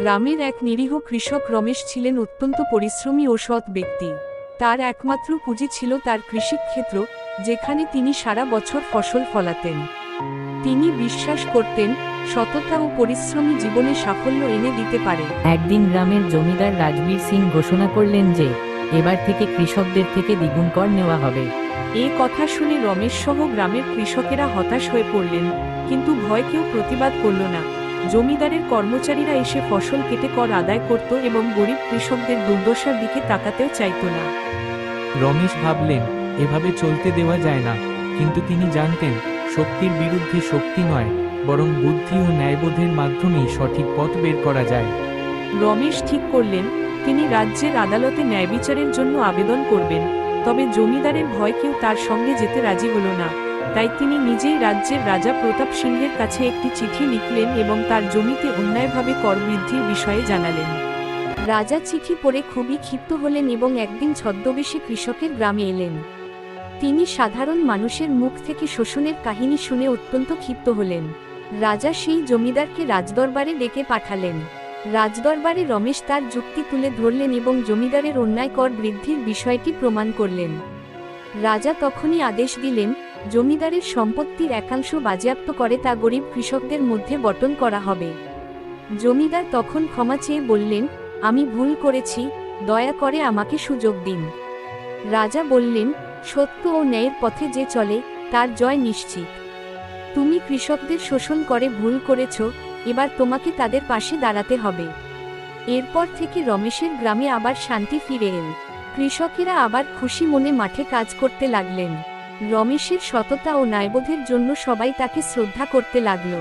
গ্রামের এক নিরীহ কৃষক রমেশ ছিলেন অত্যন্ত পরিশ্রমী ও সৎ ব্যক্তি। তার একমাত্র পুঁজি ছিল তার কৃষিক্ষেত্র যেখানে তিনি সারা বছর ফসল ফলাতেন। তিনি বিশ্বাস করতেন সততা ও পরিশ্রমী জীবনে সাফল্য এনে দিতে পারে। একদিন গ্রামের জমিদার রাজবীর সিং ঘোষণা করলেন যে এবার থেকে কৃষকদের থেকে দ্বিগুণ কর নেওয়া হবে। এ কথা শুনে রমেশ সহ গ্রামের কৃষকেরা হতাশ হয়ে পড়লেন কিন্তু ভয় কেউ প্রতিবাদ করল না। জমিদারের কর্মচারীরা এসে ফসল কেটে কর আদায় করত এবং গরিব কৃষকদের দুর্দশার দিকে তাকাতেও চাইত না। রমেশ ভাবলেন এভাবে চলতে দেওয়া যায় না। কিন্তু তিনি জানতেন শক্তির বিরুদ্ধে শক্তি নয় বরং বুদ্ধি ও ন্যায়বোধের মাধ্যমেই সঠিক পথ বের করা যায়। রমেশ ঠিক করলেন তিনি রাজ্যের আদালতে ন্যায় বিচারের জন্য আবেদন করবেন তবে জমিদারের ভয় কেউ তার সঙ্গে যেতে রাজি হল না। তাই তিনি নিজেই রাজ্যের রাজা প্রতাপ সিংহের কাছে একটি চিঠি লিখলেন এবং তার জমিতে অন্যায়ভাবে কর বৃদ্ধির বিষয়ে জানালেন। রাজা চিঠি পড়ে খুবই ক্ষিপ্ত হলেন এবং একদিন ছদ্মবেশে কৃষকের গ্রামে এলেন। তিনি সাধারণ মানুষের মুখ থেকে শোষণের কাহিনী শুনে অত্যন্ত ক্ষিপ্ত হলেন। রাজা সেই জমিদারকে রাজদরবারে ডেকে পাঠালেন। রাজদরবারে রমেশ তার যুক্তি তুলে ধরলেন এবং জমিদারের অন্যায় কর বৃদ্ধির বিষয়টি প্রমাণ করলেন। রাজা তখনই আদেশ দিলেন জমিদারের সম্পত্তির একাংশ বাজেয়াপ্ত করে তা গরিব কৃষকদের মধ্যে বটন করা হবে। জমিদার তখন ক্ষমা চেয়ে বললেন, আমি ভুল করেছি, দয়া করে আমাকে সুযোগ দিন। রাজা বললেন, সত্য ও ন্যায়ের পথে যে চলে, তার জয় নিশ্চিত। তুমি কৃষকদের শোষণ করে ভুল করেছ, এবার তোমাকে তাদের পাশে দাঁড়াতে হবে। এরপর থেকে রমেশের গ্রামে আবার শান্তি ফিরে এল। কৃষকেরা আবার খুশি মনে মাঠে কাজ করতে লাগলেন। রমেশের সততা ও ন্যায়বোধের জন্য সবাই তাকে শ্রদ্ধা করতে লাগল।